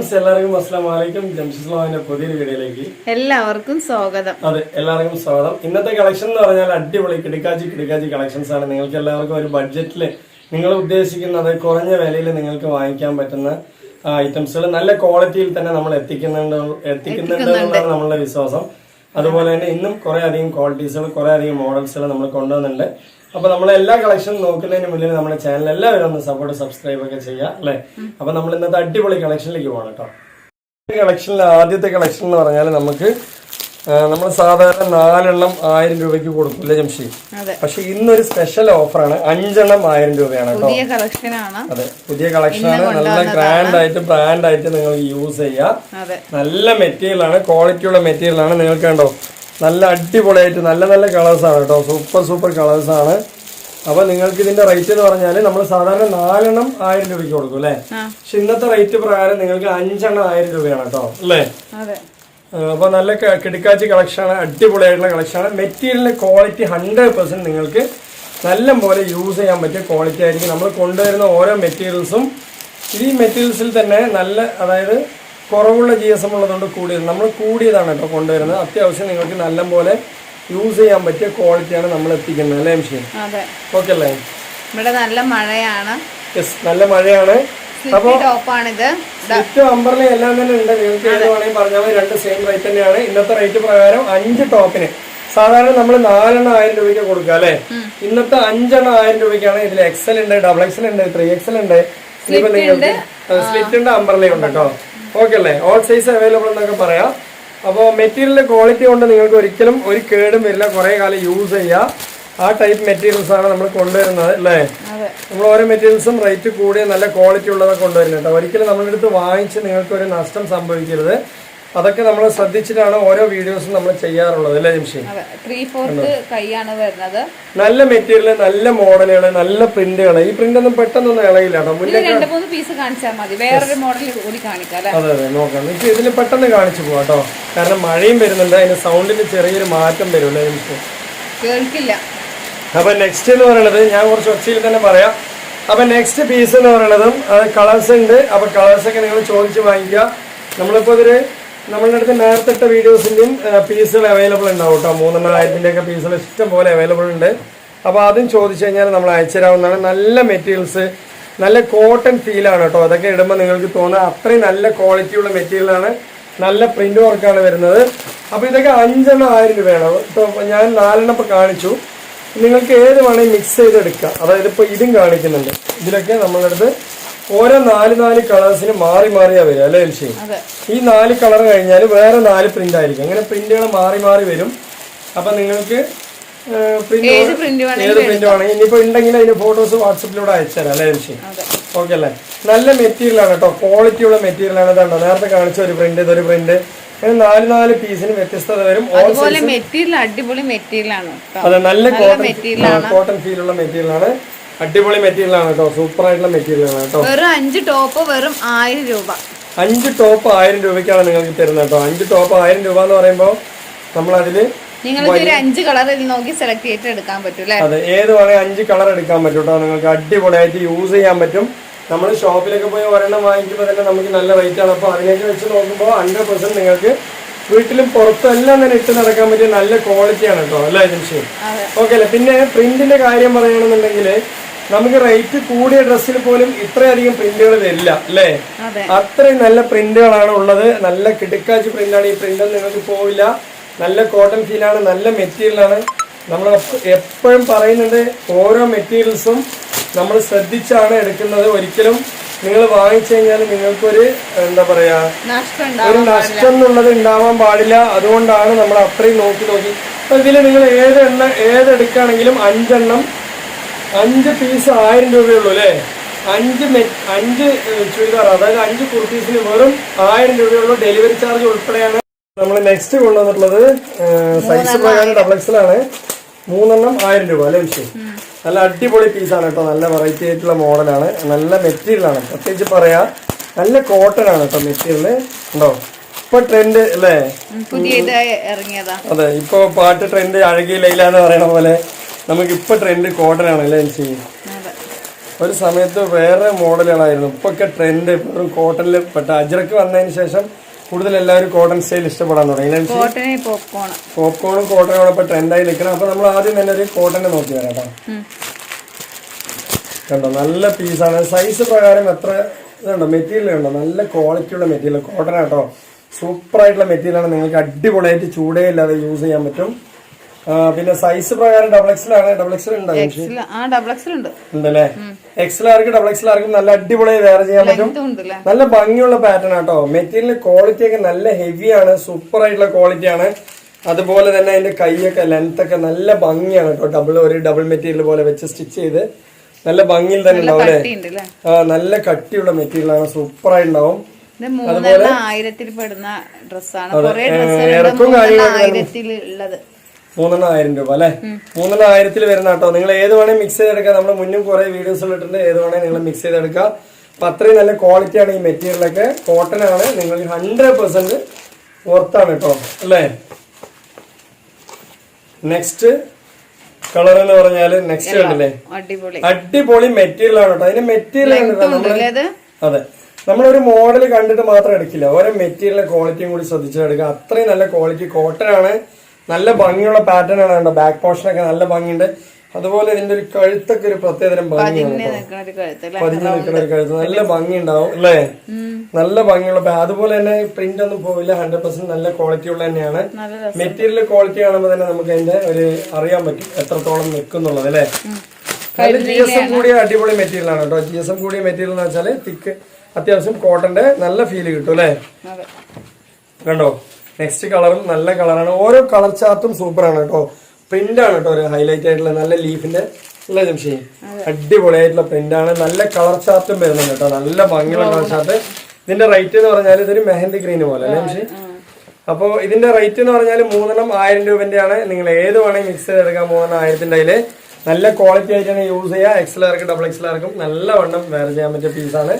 എല്ലാവർക്കും അസ്സാം വലൈക്കും ജംഷിസ്ലാമിന്റെ പുതിയൊരു വീഡിയോയിലേക്ക് എല്ലാവർക്കും സ്വാഗതം. അതെ എല്ലാവർക്കും സ്വാഗതം. ഇന്നത്തെ കളക്ഷൻ എന്ന് പറഞ്ഞാൽ അടിപൊളി കിടക്കാച്ചി കിടക്കാച്ചി കളക്ഷൻസ് ആണ്. നിങ്ങൾക്ക് എല്ലാവർക്കും ഒരു ബഡ്ജറ്റിൽ നിങ്ങൾ ഉദ്ദേശിക്കുന്നത് കുറഞ്ഞ വിലയിൽ നിങ്ങൾക്ക് വാങ്ങിക്കാൻ പറ്റുന്ന ഐറ്റംസുകൾ നല്ല ക്വാളിറ്റിയിൽ തന്നെ നമ്മൾ എത്തിക്കുന്നുണ്ട് എത്തിക്കുന്നുണ്ട് എന്നുള്ളതാണ് നമ്മളുടെ വിശ്വാസം. അതുപോലെ തന്നെ ഇന്നും കുറെ അധികം ക്വാളിറ്റീസുകൾ കുറെ അധികം മോഡൽസുകൾ നമ്മൾ കൊണ്ടുവന്നിട്ടുണ്ട്. അപ്പൊ നമ്മൾ എല്ലാ കളക്ഷനും നോക്കുന്നതിന് മുന്നിൽ നമ്മുടെ ചാനൽ എല്ലാവരും ഒന്ന് സപ്പോർട്ട് സബ്സ്ക്രൈബ് ഒക്കെ ചെയ്യാം അല്ലെ? അപ്പൊ നമ്മൾ ഇന്നത്തെ അടിപൊളി കളക്ഷനിലേക്ക് പോകണം കേട്ടോ. കളക്ഷനിൽ ആദ്യത്തെ കളക്ഷൻ എന്ന് പറഞ്ഞാൽ നമുക്ക് നമ്മൾ സാധാരണ നാലെണ്ണം ആയിരം രൂപയ്ക്ക് കൊടുക്കും അല്ലേ ജംഷി? പക്ഷെ ഇന്നൊരു സ്പെഷ്യൽ ഓഫറാണ് അഞ്ചെണ്ണം ആയിരം രൂപയാണ് കേട്ടോ. അതെ. പുതിയ കളക്ഷനാണ് നല്ല ഗ്രാൻഡ് ആയിട്ട് ബ്രാൻഡ് ആയിട്ട് നിങ്ങൾ യൂസ് ചെയ്യാം. നല്ല മെറ്റീരിയൽ ആണ്. ക്വാളിറ്റിയുള്ള മെറ്റീരിയൽ ആണ്. നിങ്ങൾക്ക് കണ്ടോ? നല്ല അടിപൊളിയായിട്ട് നല്ല നല്ല കളേഴ്സാണ് കേട്ടോ. സൂപ്പർ സൂപ്പർ കളേഴ്സാണ് അപ്പൊ നിങ്ങൾക്ക് ഇതിന്റെ റേറ്റ് എന്ന് പറഞ്ഞാൽ നമ്മൾ സാധാരണ നാലെണ്ണം ആയിരം രൂപയ്ക്ക് കൊടുക്കും അല്ലേ? പക്ഷെ ഇന്നത്തെ റേറ്റ് പ്രകാരം നിങ്ങൾക്ക് അഞ്ചെണ്ണം ആയിരം രൂപയാണ് കേട്ടോ അല്ലേ? അപ്പൊ നല്ല കിടക്കാച്ചി കിടുക്കാച്ചി കളക്ഷനാണ് അടിപൊളിയായിട്ടുള്ള കളക്ഷനാണ് മെറ്റീരിയലിന്റെ ക്വാളിറ്റി ഹൺഡ്രഡ് പെർസെന്റ് നിങ്ങൾക്ക് നല്ല പോലെ യൂസ് ചെയ്യാൻ പറ്റിയ ക്വാളിറ്റി ആയിരിക്കും. നമ്മൾ കൊണ്ടുവരുന്ന ഓരോ മെറ്റീരിയൽസും ഈ മെറ്റീരിയൽസിൽ തന്നെ നല്ല അതായത് കുറവുള്ള ജി എസ് എം ഉള്ളതുകൊണ്ട് കൂടിയത്. നമ്മൾ കൂടിയതാണ് കേട്ടോ കൊണ്ടുവരുന്നത്. അത്യാവശ്യം നിങ്ങൾക്ക് നല്ല പോലെ യൂസ് ചെയ്യാൻ പറ്റിയ ക്വാളിറ്റിയാണ് നമ്മൾ എത്തിക്കുന്നത്. അല്ലേ എം അതെ. ഓക്കെ അല്ലേ? ഇവിടെ നല്ല മഴയാണ്. യെസ് നല്ല മഴയാണ്. അപ്പോൾ എല്ലാം തന്നെ ഉണ്ട്. നിങ്ങൾക്ക് ഏത് വേണമെങ്കിൽ പറഞ്ഞാൽ രണ്ട് സെയിം റേറ്റ് തന്നെയാണ്. ഇന്നത്തെ റേറ്റ് പ്രകാരം അഞ്ച് ടോപ്പിന് സാധാരണ നമ്മൾ നാലെണ്ണം ആയിരം രൂപയ്ക്ക് കൊടുക്കുക അല്ലേ? ഇന്നത്തെ അഞ്ചെണ്ണം ആയിരം രൂപയ്ക്കാണ് ഇതിൽ എക്സൽ ഉണ്ട് ഡബിൾ എക്സൽ ഉണ്ട് ത്രീ എക്സൽ ഉണ്ട്. സ്ലിറ്റ് ഉണ്ട്. അമ്പർല ഉണ്ട് കേട്ടോ. ഓക്കെ അല്ലേ? ഓൾ സൈസ് അവൈലബിൾ എന്നൊക്കെ പറയാം. അപ്പോൾ മെറ്റീരിയലിന്റെ ക്വാളിറ്റി കൊണ്ട് നിങ്ങൾക്ക് ഒരിക്കലും ഒരു കേടും വരില്ല. കുറേ കാലം യൂസ് ചെയ്യുക ആ ടൈപ്പ് മെറ്റീരിയൽസ് ആണ് നമ്മൾ കൊണ്ടുവരുന്നത് അല്ലേ? നമ്മൾ ഓരോ മെറ്റീരിയൽസും റേറ്റ് കൂടിയ നല്ല ക്വാളിറ്റി ഉള്ളതൊക്കെ കൊണ്ടുവരുന്നുണ്ട്. ഒരിക്കലും നമ്മളെടുത്ത് വാങ്ങിച്ച് നിങ്ങൾക്ക് ഒരു നഷ്ടം സംഭവിക്കരുത്. അതൊക്കെ നമ്മൾ ശ്രദ്ധിച്ചിട്ടാണ് ഓരോ വീഡിയോസും നമ്മൾ ചെയ്യാറുള്ളത് അല്ലേ ജംഷി അതെ ത്രീ ഫോർത്ത് കൈയാണ് വരുന്നത്. നല്ല മെറ്റീരിയൽ നല്ല മോഡലുകൾ നല്ല പ്രിന്റുകൾ ഈ പ്രിന്റ് ഒന്നും പെട്ടെന്നൊന്നും ഇത് രണ്ട് മൂന്ന് പീസ് കാണിച്ചാൽ മതി. വേറൊരു മോഡൽ കൂടി കാണിക്കാം അതെ അതെ നോക്കാം. എനിക്ക് ഇതിന് പെട്ടെന്ന് കാണിച്ചു പോകാം കേട്ടോ. കാരണം മഴയും വരുന്നുണ്ട് അതിന് സൗണ്ടിന് ചെറിയൊരു മാറ്റം വരും അല്ലേ ജംഷി കേൾക്കില്ല. അപ്പൊ നെക്സ്റ്റ് എന്ന് പറയുന്നത് ഞാൻ കുറച്ച് ഒച്ചയിൽ തന്നെ പറയാം. അപ്പൊ നെക്സ്റ്റ് പീസ് എന്ന് പറയുന്നതും അത് കളേഴ്സ് ഉണ്ട്. അപ്പൊ കളേഴ്സ് ഒക്കെ നിങ്ങൾ ചോദിച്ച് വാങ്ങിക്കുക. നമ്മളിപ്പോ ഇതിൽ നമ്മളുടെ അടുത്ത് നേരത്തെ ഇട്ട വീഡിയോസിന്റെയും പീസുകൾ അവൈലബിൾ ഉണ്ടാവും കേട്ടോ. മൂന്നെണ്ണം ആയിരത്തിന്റെ ഒക്കെ പീസുകൾ ഇഷ്ടം പോലെ അവൈലബിൾ ഉണ്ട്. അപ്പോൾ അതും ചോദിച്ചു കഴിഞ്ഞാൽ നമ്മൾ അയച്ചുതരാവുന്നതാണ് നല്ല മെറ്റീരിയൽസ് നല്ല കോട്ടൺ ഫീലാണ് കേട്ടോ. അതൊക്കെ ഇടുമ്പോൾ നിങ്ങൾക്ക് തോന്നുക അത്രയും നല്ല ക്വാളിറ്റിയുള്ള മെറ്റീരിയലാണ് നല്ല പ്രിന്റ് വർക്കാണ് വരുന്നത്. അപ്പോൾ ഇതൊക്കെ അഞ്ചെണ്ണം ആയിരം രൂപയാണ്. ഇപ്പോൾ ഞാൻ നാലെണ്ണം ഇപ്പോൾ കാണിച്ചു. നിങ്ങൾക്ക് ഏത് വേണമെങ്കിൽ മിക്സ് ചെയ്തെടുക്കാം. അതായത് ഇപ്പോൾ ഇതും കാണിക്കുന്നുണ്ട്. ഇതിലൊക്കെ നമ്മളടുത്ത് ഓരോ നാല് നാല് കളേഴ്സിന് മാറി മാറിയാ വരും അല്ലേ എൽഷി? ഈ നാല് കളർ കഴിഞ്ഞാൽ വേറെ നാല് പ്രിന്റ് ആയിരിക്കും. അങ്ങനെ പ്രിന്റുകൾ മാറി മാറി വരും. അപ്പൊ നിങ്ങൾക്ക് പ്രിന്റ് ഏത് പ്രിന്റ് വേണമെങ്കിൽ ഇനിയിപ്പോ ഉണ്ടെങ്കിൽ അതിന്റെ ഫോട്ടോസ് വാട്സപ്പിലൂടെ അയച്ചുതരാം അല്ലേ എൽഷി? ഓക്കെ അല്ലേ? നല്ല മെറ്റീരിയൽ ആണ് കേട്ടോ. ക്വാളിറ്റി ഉള്ള മെറ്റീരിയൽ ആണ് ഇതുണ്ടോ നേരത്തെ കാണിച്ച ഒരു പ്രിന്റ് ഇതൊരു പ്രിന്റ് നാല് നാല് പീസിന് വ്യത്യസ്തത വരും. അതുപോലെ മെറ്റീരിയൽ അടിപൊളി മെറ്റീരിയൽ ആണ് അതെ നല്ല കോട്ടൺ കോട്ടൺ ഫീൽ ഉള്ള മെറ്റീരിയൽ ആണ്. അടിപൊളി മെറ്റീരിയൽ ആണ് കേട്ടോ. സൂപ്പർ ആയിട്ടുള്ള മെറ്റീരിയൽ ആണ് കേട്ടോ. വെറും അഞ്ച് ടോപ്പ് വെറും ആയിരം രൂപ. അഞ്ച് ടോപ്പ് ആയിരം രൂപയ്ക്കാണ് നിങ്ങൾക്ക് തരുന്നത് കേട്ടോ. അഞ്ച് ടോപ്പ് ആയിരം രൂപ എന്ന് പറയുമ്പോൾ നമ്മൾ അതിൽ നിങ്ങൾക്ക് ഒരു അഞ്ച് കളറിൽ നോക്കി സെലക്ട് ചെയ്തിട്ട് എടുക്കാൻ പറ്റും അതെ ഏത് വേണമെങ്കിൽ അഞ്ച് കളർ എടുക്കാൻ പറ്റും കേട്ടോ. നിങ്ങൾക്ക് അടിപൊളിയായിട്ട് യൂസ് ചെയ്യാൻ പറ്റും. നമ്മൾ ഷോപ്പിലൊക്കെ പോയി ഒരെണ്ണം വാങ്ങിക്കുമ്പോൾ തന്നെ നമുക്ക് നല്ല റേറ്റ് ആണ്. അപ്പോൾ അതിനൊക്കെ വെച്ച് നോക്കുമ്പോൾ ഹൺഡ്രഡ് പെർസെന്റ് നിങ്ങൾക്ക് വീട്ടിലും പുറത്തെല്ലാം തന്നെ ഇട്ട് നടക്കാൻ പറ്റിയ നല്ല ക്വാളിറ്റിയാണ് കേട്ടോ എല്ലാ ഏജൻസിയും ഓക്കെ അല്ലേ? പിന്നെ പ്രിന്റിന്റെ കാര്യം പറയുകയാണെന്നുണ്ടെങ്കിൽ നമുക്ക് റേറ്റ് കൂടിയ ഡ്രസ്സിൽ പോലും ഇത്രയധികം പ്രിന്റുകൾ വരില്ല അല്ലേ? അത്രയും നല്ല പ്രിന്റുകളാണ് ഉള്ളത്. നല്ല കിടുക്കാച്ചി പ്രിന്റാണ് ഈ പ്രിന്റ് നിങ്ങൾക്ക് പോവില്ല. നല്ല കോട്ടൺ ഫീലാണ് നല്ല മെറ്റീരിയലാണ് നമ്മൾ എപ്പോഴും പറയുന്നുണ്ട് ഓരോ മെറ്റീരിയൽസും നമ്മൾ ശ്രദ്ധിച്ചാണ് എടുക്കുന്നത്. ഒരിക്കലും നിങ്ങൾ വാങ്ങിച്ചു കഴിഞ്ഞാൽ നിങ്ങൾക്കൊരു എന്താ പറയാ ഒരു നഷ്ടം എന്നുള്ളത് ഉണ്ടാവാൻ പാടില്ല. അതുകൊണ്ടാണ് നമ്മൾ അത്രയും നോക്കി നോക്കി. അപ്പൊ ഇതിൽ നിങ്ങൾ ഏത് എണ്ണ ഏതെടുക്കുകയാണെങ്കിലും അഞ്ചെണ്ണം അഞ്ച് പീസ് ആയിരം രൂപയുള്ളൂ അല്ലേ? അഞ്ച് അഞ്ച് ചുരിദാർ അതായത് അഞ്ച് കുർത്തീസിന് വെറും ആയിരം രൂപയുള്ള. ഡെലിവറി ചാർജ് ഉൾപ്പെടെയാണ് നമ്മൾ നെക്സ്റ്റ് കൊണ്ടുവന്നിട്ടുള്ളത്. സൈസ് പ്രകാരം ഡബിൾ എക്സലാണ് മൂന്നെണ്ണം ആയിരം രൂപ അല്ലേ വിഷയം നല്ല അടിപൊളി പീസാണ് കേട്ടോ. നല്ല വെറൈറ്റി ആയിട്ടുള്ള മോഡലാണ് നല്ല മെറ്റീരിയലാണ് പ്രത്യേകിച്ച് പറയാ നല്ല കോട്ടൺ ആണ് കേട്ടോ മെറ്റീരിയൽ ഉണ്ടോ? ഇപ്പൊ ട്രെൻഡ് അല്ലേ? അതെ ഇപ്പൊ പാട്ട് ട്രെൻഡ് അഴകിയ ലൈല എന്ന് പറയണ പോലെ നമുക്ക് ഇപ്പൊ ട്രെൻഡ് കോട്ടൺ ആണ് അല്ലേ എൻസി ഒരു സമയത്ത് വേറെ മോഡലുകളായിരുന്നു. ഇപ്പൊ ഒക്കെ ട്രെൻഡ് ഇപ്പോഴും കോട്ടണിൽ പെട്ട അജ്രക്ക് വന്നതിന് ശേഷം കൂടുതൽ എല്ലാവരും കോട്ടൺ സ്റ്റൈൽ ഇഷ്ടപ്പെടാൻ തുടങ്ങി പോപ്കോണും കോട്ടനും ഇപ്പൊ ട്രെൻഡായി നിൽക്കണം അപ്പൊ നമ്മൾ ആദ്യം തന്നെ ഒരു കോട്ടനെ നോക്കി വരാം കേട്ടോ. കണ്ടോ? നല്ല പീസാണ് സൈസ് പ്രകാരം എത്ര ഇതുണ്ടോ? മെറ്റീരിയൽ ഉണ്ടോ നല്ല ക്വാളിറ്റിയുള്ള മെറ്റീരിയൽ കോട്ടൺ ആട്ടോ സൂപ്പർ ആയിട്ടുള്ള മെറ്റീരിയലാണ് നിങ്ങൾക്ക് അടിപൊളിയായിട്ട് ചൂടേ ഇല്ലാതെ യൂസ് ചെയ്യാൻ പറ്റും. പിന്നെ സൈസ് പ്രകാരം ഡബിൾ എക്സിലാണ് ഡബിൾ എക്സൽ ഉണ്ട്. ഉണ്ടല്ലേ? എക്സൽ ആർക്ക് ഡബിൾ എക്സൽ ആർക്കും നല്ല അടിപൊളിയായി വേറെ ചെയ്യാൻ പറ്റും. നല്ല ഭംഗിയുള്ള പാറ്റേൺ ആട്ടോ. മെറ്റീരിയൽ ക്വാളിറ്റി ഒക്കെ നല്ല ഹെവിയാണ് സൂപ്പർ ആയിട്ടുള്ള ക്വാളിറ്റി ആണ്. അതുപോലെ തന്നെ അതിന്റെ കൈയൊക്കെ ലെങ്ത് ഒക്കെ നല്ല ഭംഗിയാണ് കേട്ടോ. ഡബിൾ ഒരു ഡബിൾ മെറ്റീരിയൽ പോലെ വെച്ച് സ്റ്റിച്ച് ചെയ്ത് നല്ല ഭംഗിയിൽ തന്നെ ഉണ്ടാവും അല്ലേ? ആ നല്ല കട്ടിയുള്ള മെറ്റീരിയൽ ആണ്. സൂപ്പർ ആയിട്ടുണ്ടാവും ഇറക്കും കാര്യങ്ങളും ആയിരത്തിൽ ഉള്ളത്. മൂന്നെണ്ണം ആയിരം രൂപ അല്ലെ? മൂന്നെണ്ണം ആയിരത്തിൽ വരുന്ന കേട്ടോ. നിങ്ങൾ ഏത് വേണേ മിക്സ് ചെയ്തെടുക്കാം. നമ്മുടെ മുന്നും കുറെ വീഡിയോസ് ഇട്ടിട്ടുണ്ട്. ഏത് വേണേ നിങ്ങൾ മിക്സ് ചെയ്തെടുക്കാം. അപ്പൊ അത്രയും നല്ല ക്വാളിറ്റിയാണ് ഈ മെറ്റീരിയലൊക്കെ കോട്ടൺ ആണ്. നിങ്ങൾ ഹൺഡ്രഡ് പെർസെന്റ് വർത്താണ് കേട്ടോ. അല്ലേ? നെക്സ്റ്റ് കളർ എന്ന് പറഞ്ഞാൽ നെക്സ്റ്റ് കണ്ടില്ലേ? അടിപൊളി. മെറ്റീരിയൽ ആണ് കേട്ടോ. അതിന്റെ മെറ്റീരിയൽ അതെ? നമ്മളൊരു മോഡൽ കണ്ടിട്ട് മാത്രം എടുക്കില്ല. ഓരോ മെറ്റീരിയലിന്റെ ക്വാളിറ്റിയും കൂടി ശ്രദ്ധിച്ചെടുക്കുക അത്രയും നല്ല ക്വാളിറ്റി കോട്ടൺ ആണ്. നല്ല ഭംഗിയുള്ള പാറ്റേൺ ആണ് കണ്ടോ? ബാക്ക് പോർഷൻ ഒക്കെ നല്ല ഭംഗിയുണ്ട്. അതുപോലെ ഇതിന്റെ ഒരു കഴുത്തൊക്കെ ഒരു പ്രത്യേകതരം ഭംഗിയാണ് നിൽക്കുന്ന ഒരു കഴുത്ത് അല്ലേ? പതിഞ്ഞു നിൽക്കുന്ന ഒരു കഴുത്ത്. നല്ല ഭംഗി ഉണ്ടാവും അല്ലേ നല്ല ഭംഗിയുള്ള അതുപോലെ തന്നെ പ്രിന്റ് ഒന്നും പോവില്ല. ഹൺഡ്രഡ് പെർസെന്റ് നല്ല ക്വാളിറ്റി ഉള്ള തന്നെയാണ്. മെറ്റീരിയൽ ക്വാളിറ്റി കാണുമ്പോൾ തന്നെ നമുക്ക് അതിന്റെ ഒരു അറിയാൻ പറ്റും എത്രത്തോളം നിൽക്കുന്നുള്ളത് അല്ലേ? ജി എസ് എം കൂടിയ അടിപൊളി മെറ്റീരിയൽ ആണ് കേട്ടോ. ജി എസ് എം കൂടിയ മെറ്റീരിയൽ എന്ന് വെച്ചാൽ തിക്ക് അത്യാവശ്യം കോട്ടന്റെ നല്ല ഫീൽ കിട്ടും അല്ലേ? കണ്ടോ? നെക്സ്റ്റ് കളറും നല്ല കളറാണ് ഓരോ കളർ ചാർട്ടും സൂപ്പർ ആണ് കേട്ടോ. പ്രിന്റ് ആണ് കേട്ടോ ഒരു ഹൈലൈറ്റ് ആയിട്ടുള്ള നല്ല ലീഫിന്റെ അല്ലേ ജംഷി അടിപൊളിയായിട്ടുള്ള പ്രിന്റ് ആണ്. നല്ല കളർ ചാർട്ടും വരുന്നുണ്ട് കേട്ടോ. നല്ല ഭംഗിയുള്ള കളർ ചാർട്ട് ഇതിന്റെ റേറ്റ് എന്ന് പറഞ്ഞാൽ ഇതൊരു മെഹന്തി ഗ്രീൻ പോലെ അല്ലേ ജംഷി അപ്പോൾ ഇതിന്റെ റേറ്റ് എന്ന് പറഞ്ഞാൽ മൂന്നെണ്ണം ആയിരം രൂപന്റെ ആണ്. നിങ്ങൾ ഏത് വേണമെങ്കിൽ മിക്സ് ചെയ്തെടുക്കാം. മൂന്നെണ്ണം ആയിരത്തിന്റെ അതിൽ നല്ല ക്വാളിറ്റി ആയിട്ടാണ് യൂസ് ചെയ്യുക. എക്സലാർക്കും ഡബിൾ എക്സലാർക്കും നല്ല വണ്ണം വേറെ ചെയ്യാൻ പറ്റിയ പീസാണ്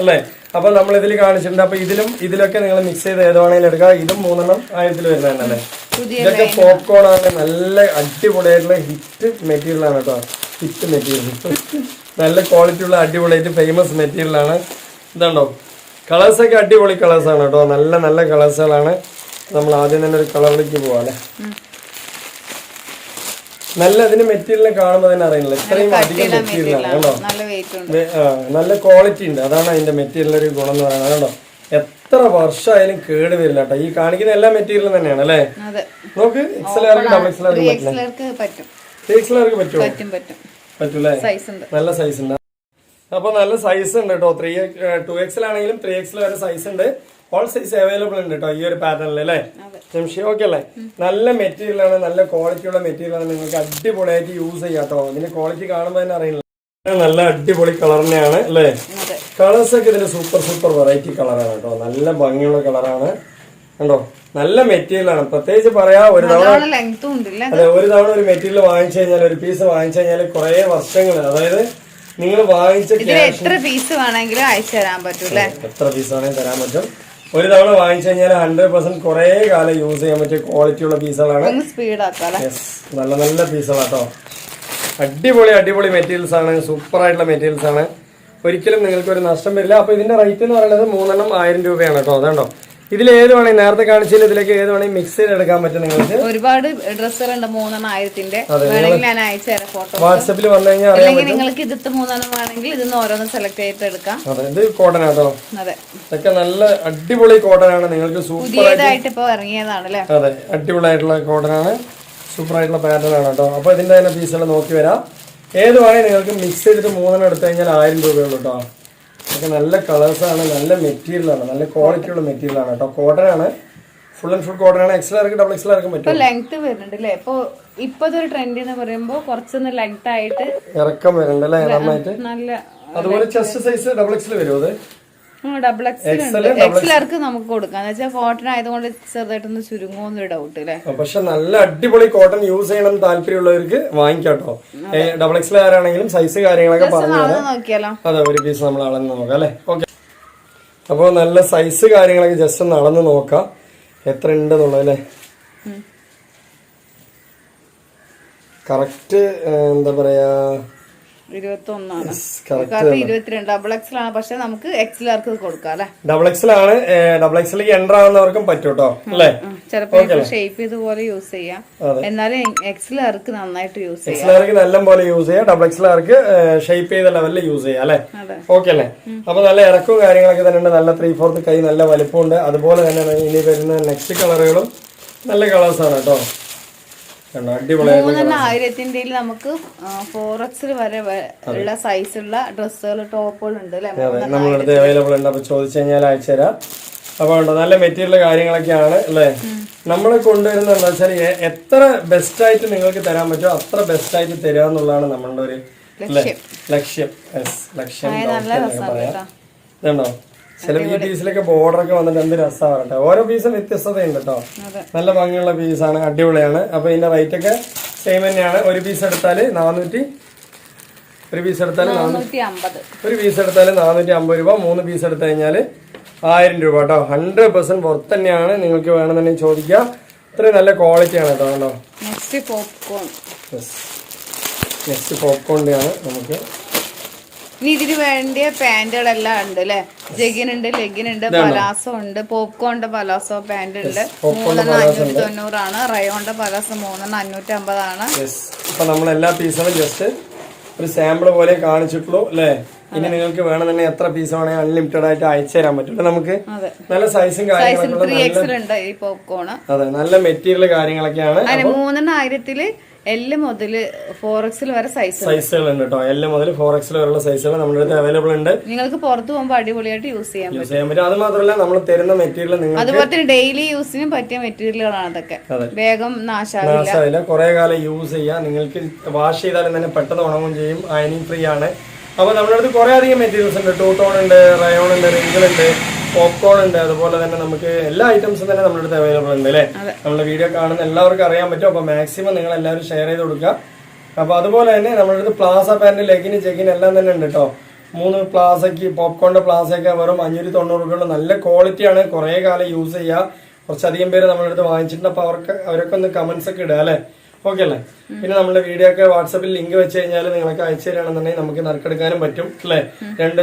അല്ലേ? അപ്പൊ നമ്മൾ ഇതിൽ കാണിച്ചിട്ടുണ്ട്. അപ്പൊ ഇതിലും ഇതിലൊക്കെ നിങ്ങൾ മിക്സ് ചെയ്ത് ഏത് വേണമെങ്കിലും എടുക്കുക ഇതും മൂന്നെണ്ണം ആയിരത്തിൽ വരുന്നതല്ലേ പുതിയ ഇതൊക്കെ പോപ്കോൺ ആണ്. നല്ല അടിപൊളിയായിട്ടുള്ള ഹിറ്റ് മെറ്റീരിയൽ ആണ് കേട്ടോ. ഹിറ്റ് മെറ്റീരിയൽ നല്ല ക്വാളിറ്റി ഉള്ള അടിപൊളിയായിട്ട് ഫേമസ് മെറ്റീരിയൽ ആണ്. ഇതാണ്ടോ? കളേഴ്സ് ഒക്കെ അടിപൊളി കളേഴ്സ് ആണ് കേട്ടോ. നല്ല നല്ല കളേഴ്സുകളാണ് നമ്മൾ ആദ്യം തന്നെ ഒരു കളറിലേക്ക് പോവാം അല്ലേ? നല്ല അതിന് മെറ്റീരിയൽ കാണുമ്പോൾ തന്നെ അറിയില്ല ഇത്രയും അധികം മെറ്റീരിയലാണ് നല്ല ക്വാളിറ്റി ഉണ്ട്. അതാണ് അതിന്റെ മെറ്റീരിയൽ ഒരു ഗുണം എന്ന് പറയുന്നത്. കണ്ടോ? എത്ര വർഷമായാലും കേട് വരില്ല കേട്ടോ. ഈ കാണിക്കുന്ന എല്ലാ മെറ്റീരിയലും തന്നെയാണ് അല്ലേ? നോക്ക് എക്സലാർക്ക് ഡബിൾ എക്സലാർക്ക് ത്രീ പറ്റില്ല? എക്സിലർക്ക് പറ്റും. പറ്റുമോ പറ്റും പറ്റും. പറ്റൂലേ? ഉണ്ട്. നല്ല സൈസ് ഉണ്ട്. അപ്പൊ നല്ല സൈസ് ഉണ്ട് കേട്ടോ ത്രീ ടു എക്സിലാണെങ്കിലും ത്രീ എക്സിൽ വരെ സൈസ് ഉണ്ട്. ഓൾ സൈസ് അവൈലബിൾ ഉണ്ട് കേട്ടോ ഈ ഒരു പാറ്റേണിൽ അല്ലേ? ജംഷി ഓക്കെ അല്ലേ? നല്ല മെറ്റീരിയൽ ആണ് നല്ല ക്വാളിറ്റിയുള്ള മെറ്റീരിയൽ ആണ് നിങ്ങൾക്ക് അടിപൊളിയായിട്ട് യൂസ് ചെയ്യാം കേട്ടോ ഇതിന്റെ ക്വാളിറ്റി കാണുമ്പോൾ തന്നെ അറിയില്ല. നല്ല അടിപൊളി കളർ തന്നെയാണ് അല്ലേ? കളേഴ്സ് ഒക്കെ ഇതിന്റെ സൂപ്പർ സൂപ്പർ വെറൈറ്റി കളറാണ് കേട്ടോ നല്ല ഭംഗിയുള്ള കളറാണ് കണ്ടോ? നല്ല മെറ്റീരിയൽ ആണ്. പ്രത്യേകിച്ച് പറയാ ഒരു തവണ അതെ ഒരു തവണ ഒരു മെറ്റീരിയൽ വാങ്ങിച്ചു കഴിഞ്ഞാൽ ഒരു പീസ് വാങ്ങിച്ചു കഴിഞ്ഞാൽ കുറെ വർഷങ്ങൾ അതായത് നിങ്ങൾ വാങ്ങിച്ച ഇതിൽ എത്ര പീസ് വേണമെങ്കിലും അയച്ചു തരാൻ പറ്റും അല്ലേ? എത്ര പീസ് വേണമെങ്കിലും തരാൻ പറ്റും. ഒരു തവണ വാങ്ങിച്ചു കഴിഞ്ഞാൽ ഹൺഡ്രഡ് പെർസെന്റ് കുറെ കാലം യൂസ് ചെയ്യാൻ പറ്റിയ ക്വാളിറ്റി ഉള്ള പീസുകളാണ് നല്ല നല്ല പീസുകളാട്ടോ അടിപൊളി അടിപൊളി മെറ്റീരിയൽസ് ആണ്. സൂപ്പർ ആയിട്ടുള്ള മെറ്റീരിയൽസ് ആണ്. ഒരിക്കലും നിങ്ങൾക്ക് ഒരു നഷ്ടം വരില്ല. അപ്പൊ ഇതിന്റെ റേറ്റ് എന്ന് പറയുന്നത് മൂന്നെണ്ണം ആയിരം രൂപയാണ് കേട്ടോ അതുകൊണ്ടോ ഇതിൽ ഏത് വേണമെങ്കിൽ നേരത്തെ കാണിച്ചതിൽ ഇതിലേക്ക് ഏത് വേണമെങ്കിൽ മിക്സ് ചെയ്ത് എടുക്കാൻ പറ്റും നിങ്ങൾക്ക്. ഒരുപാട് ഡ്രസ്സുകളുണ്ട് മൂന്നെണ്ണം ആയിരത്തിന്റെ. വേണമെങ്കിൽ ഞാൻ അയച്ചു തരാം ഫോട്ടോ വാട്സപ്പിൽ വന്നു കഴിഞ്ഞാൽ അല്ലെങ്കിൽ നിങ്ങൾക്ക് ഇതിട്ട് മൂന്നെണ്ണം വേണമെങ്കിൽ ഇതിന്ന് ഓരോന്ന് സെലക്ട് ചെയ്തിട്ട് എടുക്കാം. അതെ ഇത് കോട്ടൺ ആട്ടോ. അതെ. ഇതൊക്കെ നല്ല അടിപൊളി കോട്ടൺ ആണ്. നിങ്ങൾക്ക് സൂപ്പർ ആയിട്ട് ഇപ്പൊ ഇറങ്ങിയതാണ് അല്ലേ? അതെ അടിപൊളിയായിട്ടുള്ള കോട്ടൺ ആണ്. സൂപ്പർ ആയിട്ടുള്ള പാറ്റേൺ ആണ് കേട്ടോ. അപ്പോൾ ഇതിന്റെ തന്നെ പീസുകൾ നോക്കി വരാം. ഏത് വേണമെങ്കിൽ നിങ്ങൾക്ക് മിക്സ് ചെയ്തിട്ട് മൂന്നെണ്ണം എടുത്തു കഴിഞ്ഞാൽ ആയിരം രൂപയുള്ളൂ കേട്ടോ. ഇതൊക്കെ നല്ല കളേഴ്സാണ് ആണ് നല്ല മെറ്റീരിയലാണ് നല്ല ക്വാളിറ്റി ഉള്ള മെറ്റീരിയലാണ് കേട്ടോ. കോട്ടൺ ആണ്. ഫുൾ ആൻഡ് ഫുൾ കോട്ടൺ ആണ്. എക്സൽ ആർക്കും ഡബിൾ എക്സൽ ആർക്കും ഇപ്പൊ പറ്റും ലെങ്ത് വരുന്നുണ്ട് അല്ലേ ഇപ്പൊ ഇപ്പത്തെ ഒരു ട്രെൻഡ് എന്ന് പറയുമ്പോൾ കുറച്ചൊന്ന് ലെങ്ത് ആയിട്ട് ഇറക്കം വരുന്നുണ്ട് അല്ലേ? നന്നായിട്ട്. നല്ല അതുപോലെ ചെസ്റ്റ് സൈസ് ഡബിൾ എക്സൽ വരും അത്? ഡബിൾ എക്സൽ ഉണ്ട്. എക്സലർക്ക് നമുക്ക് കൊടുക്കാം? എന്ന് വെച്ചാൽ കോട്ടൺ ആയതുകൊണ്ട് ചെറുതായിട്ടൊന്ന് ചുരുങ്ങുമെന്നൊരു ഡൗട്ട് അല്ലേ? പക്ഷെ നല്ല അടിപൊളി കോട്ടൺ യൂസ് ചെയ്യണം താല്പര്യമുള്ളവർക്ക് വാങ്ങിക്കാട്ടോ ഡബിൾ എക്സൽ ആരാണെങ്കിലും സൈസ് കാര്യങ്ങളൊക്കെ പറഞ്ഞു നോക്കിയാലോ? അതെ ഒരു പീസ് നമ്മൾ അളന്ന് നോക്കാം അല്ലേ? ഓക്കെ അപ്പോൾ നല്ല സൈസ് കാര്യങ്ങളൊക്കെ ജസ്റ്റ് ഒന്ന് അളന്ന് നോക്കാം. എത്ര ഉണ്ട് എന്നുള്ളത് അല്ലേ. കറക്റ്റ് എന്താ പറയാ? ഇരുപത്തി ഒന്നാണ് correct കാരണം ഇരുപത്തിരണ്ട് ഡബിൾ ആണ് പക്ഷെ നമുക്ക് എക്സലാർക്ക് കൊടുക്കാം അല്ലെ? ഡബിൾ എക്സലേക്ക് എന്റർ ആവുന്നവർക്കും പറ്റും കേട്ടോ അല്ലേ? ചിലപ്പോ ഷേപ്പ് ഇതുപോലെ യൂസ് ചെയ്യാം. എന്നാലും എക്സലാർക്ക് നന്നായിട്ട് യൂസ് ചെയ്യാം. എക്സലാർക്ക് നല്ല പോലെ യൂസ് ചെയ്യാം ഡബിൾ എക്സലാർക്ക് ഷേപ്പ് ചെയ്ത ലെവലിൽ യൂസ് ചെയ്യാം അല്ലേ? ഓക്കെ അല്ലേ? അപ്പൊ നല്ല ഇറക്കവും കാര്യങ്ങളൊക്കെ തന്നെ ഉണ്ട്. നല്ല ത്രീ ഫോർത്ത് കൈ നല്ല വലിപ്പമുണ്ട്. അതുപോലെ തന്നെ ഇനി വരുന്ന നെക്സ്റ്റ് കളറുകളും നല്ല കളേഴ്സ് ആണ് കേട്ടോ മൂന്നെണ്ണ ആയിരത്തിന്റെ നമുക്ക് ഫോർ എക്സിൽ വരെ ഉള്ള സൈസുള്ള ഡ്രസ്സുകൾ ടോപ്പുകൾ ഉണ്ട് നമ്മളടുത്ത് അവൈലബിൾ ഉണ്ട്. അപ്പൊ ചോദിച്ചു കഴിഞ്ഞാൽ അയച്ചു തരാം. അപ്പൊ ഉണ്ടോ നല്ല മെറ്റീരിയൽ കാര്യങ്ങളൊക്കെയാണ് അല്ലേ? നമ്മൾ കൊണ്ടുവരുന്ന എന്താ വെച്ചാൽ എത്ര ബെസ്റ്റ് ആയിട്ട് നിങ്ങൾക്ക് തരാൻ പറ്റുമോ അത്ര ബെസ്റ്റ് ആയിട്ട് തരിക എന്നുള്ളതാണ് നമ്മളുടെ ഒരു ലക്ഷ്യം. ലക്ഷ്യം. ലക്ഷ്യം. പറയാം. ഇതുണ്ടോ? ചില ഈ പീസിലൊക്കെ ബോർഡർ ഒക്കെ വന്നിട്ട് എന്ത് രസമാണ് കേട്ടോ ഓരോ പീസും വ്യത്യസ്തതയുണ്ട് കേട്ടോ നല്ല ഭംഗിയുള്ള പീസാണ് അടിപൊളിയാണ്. അപ്പൊ ഇതിന്റെ റേറ്റ് ഒക്കെ സെയിം തന്നെയാണ്. ഒരു പീസ് എടുത്താൽ നാനൂറ്റി ഒരു പീസ് എടുത്താൽ ഒരു പീസ് എടുത്താൽ നാനൂറ്റി അമ്പത് രൂപ. മൂന്ന് പീസ് എടുത്തു കഴിഞ്ഞാൽ ആയിരം രൂപ കേട്ടോ ഹൺഡ്രഡ് പെർസെന്റ് വർത്ത് തന്നെയാണ് നിങ്ങൾക്ക് വേണമെന്നുണ്ടെങ്കിൽ ചോദിക്കുക. അത്രയും നല്ല ക്വാളിറ്റിയാണ് കേട്ടോ കേട്ടോ നെക്സ്റ്റ് പോപ്കോൺ നെക്സ്റ്റ് പോപ്കോണിന്റെ ആണ് നമുക്ക് ഇനി ഇതിന് വേണ്ടിയ പാന്റുകളെല്ലാം ഉണ്ട് അല്ലെ ജഗിൻ ഉണ്ട് ലെഗിൻ ഉണ്ട് പലാസോ ഉണ്ട് പോപ്കോണിന്റെ പലാസോ പാന്റ് ഉണ്ട്. മൂന്നെണ്ണം അഞ്ഞൂറ്റി തൊണ്ണൂറാണ് റയോണ്ട പലാസോ മൂന്നെണ്ണം അഞ്ഞൂറ്റി അമ്പതാണ് അപ്പൊ ഇപ്പൊ നമ്മൾ എല്ലാ പീസുകളും ജസ്റ്റ് ഒരു സാമ്പിൾ പോലെ കാണിച്ചിട്ടുള്ളൂ അല്ലേ ഇനി നിങ്ങൾക്ക് വേണമെന്നുണ്ടെങ്കിൽ എത്ര പീസ് വേണേ അൺലിമിറ്റഡ് ആയിട്ട് അയച്ചു തരാൻ പറ്റും നമുക്ക് നല്ല സൈസും കാര്യങ്ങളൊക്കെ പോപ്കോണ് അതെ നല്ല മെറ്റീരിയൽ കാര്യങ്ങളൊക്കെയാണ്. മൂന്നെണ്ണം ആയിരത്തിൽ എല്ല് മുതൽ ഫോർ എക്സിൽ വരെ സൈസ് സൈസുകൾ ഉണ്ട് കേട്ടോ എല്ല് മുതൽ ഫോർ എക്സിൽ വരെയുള്ള സൈസുകൾ നമ്മുടെ അടുത്ത് അവൈലബിൾ ഉണ്ട്. നിങ്ങൾക്ക് പുറത്ത് പോകുമ്പോൾ അടിപൊളിയായിട്ട് യൂസ് ചെയ്യാൻ യൂസ് ചെയ്യാൻ പറ്റും. അത് മാത്രമല്ല നമ്മൾ തരുന്ന മെറ്റീരിയൽ നിങ്ങൾ അതുപോലെ തന്നെ ഡെയിലി യൂസിനും പറ്റിയ മെറ്റീരിയലുകളാണ് അതൊക്കെ. വേഗം നാശാവില്ല. നാശാവില്ല. കുറെ കാലം യൂസ് ചെയ്യാം. നിങ്ങൾക്ക് വാഷ് ചെയ്താലും തന്നെ പെട്ടെന്ന് ഉണങ്ങും ചെയ്യും. അയനിങ് ഫ്രീ ആണ്. അപ്പൊ നമ്മുടെ അടുത്ത് കുറെ അധികം മെറ്റീരിയൽസ് ഉണ്ട്. ടൂ ടോൺ ഉണ്ട് റയോൺ ഉണ്ട് റിങ്കിൾ ഉണ്ട്. പോപ്കോൺ ഉണ്ട്. അതുപോലെ തന്നെ നമുക്ക് എല്ലാ ഐറ്റംസും തന്നെ നമ്മുടെ അടുത്ത് അവൈലബിൾ ഉണ്ട് അല്ലേ? നമ്മുടെ വീഡിയോ കാണുന്ന എല്ലാവർക്കും അറിയാൻ പറ്റും. അപ്പൊ മാക്സിമം നിങ്ങൾ എല്ലാവരും ഷെയർ ചെയ്ത് കൊടുക്കുക. അപ്പൊ അതുപോലെ തന്നെ നമ്മുടെ അടുത്ത് പ്ലാസ പാന്റ് ലെഗിന് ചെക്കിന് എല്ലാം തന്നെ ഉണ്ട് കേട്ടോ മൂന്ന് പ്ലാസയ്ക്ക് പോപ്കോണിന്റെ പ്ലാസയൊക്കെ വെറും അഞ്ഞൂറ്റി തൊണ്ണൂറ് രൂപയുള്ള നല്ല ക്വാളിറ്റിയാണ് കുറേ കാലം യൂസ് ചെയ്യുക കുറച്ചധികം പേര് നമ്മുടെ അടുത്ത് വാങ്ങിച്ചിട്ടുണ്ട്. അപ്പോൾ അവർക്ക് അവരൊക്കെ ഒന്ന് കമന്റ്സ് ഒക്കെ ഇടുക അല്ലേ? ഓക്കെ അല്ലേ? പിന്നെ നമ്മുടെ വീഡിയോ ഒക്കെ വാട്സപ്പിൽ ലിങ്ക് വെച്ച് കഴിഞ്ഞാൽ നിങ്ങൾക്ക് അയച്ചു തരികയാണെന്നുണ്ടെങ്കിൽ നമുക്ക് നറുക്കെടുക്കാനും പറ്റും അല്ലേ? രണ്ട്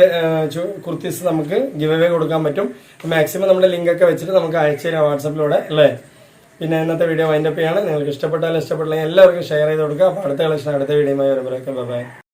കുർത്തീസ് നമുക്ക് ഗിവ് അവേ കൊടുക്കാൻ പറ്റും. മാക്സിമം നമ്മുടെ ലിങ്ക് ഒക്കെ വെച്ചിട്ട് നമുക്ക് അയച്ചു തരാം വാട്സപ്പിലൂടെ അല്ലേ? പിന്നെ ഇന്നത്തെ വീഡിയോ വൈൻഡപ്പ് ചെയ്യാണ്. നിങ്ങൾക്ക് ഇഷ്ടപ്പെട്ടാലും ഇഷ്ടപ്പെട്ടില്ലെങ്കിൽ എല്ലാവർക്കും ഷെയർ ചെയ്ത് കൊടുക്കുക. അപ്പോൾ അടുത്ത കളക്ഷൻ അടുത്ത വീഡിയോയുമായി വരുമ്പോഴേക്കും. ബൈ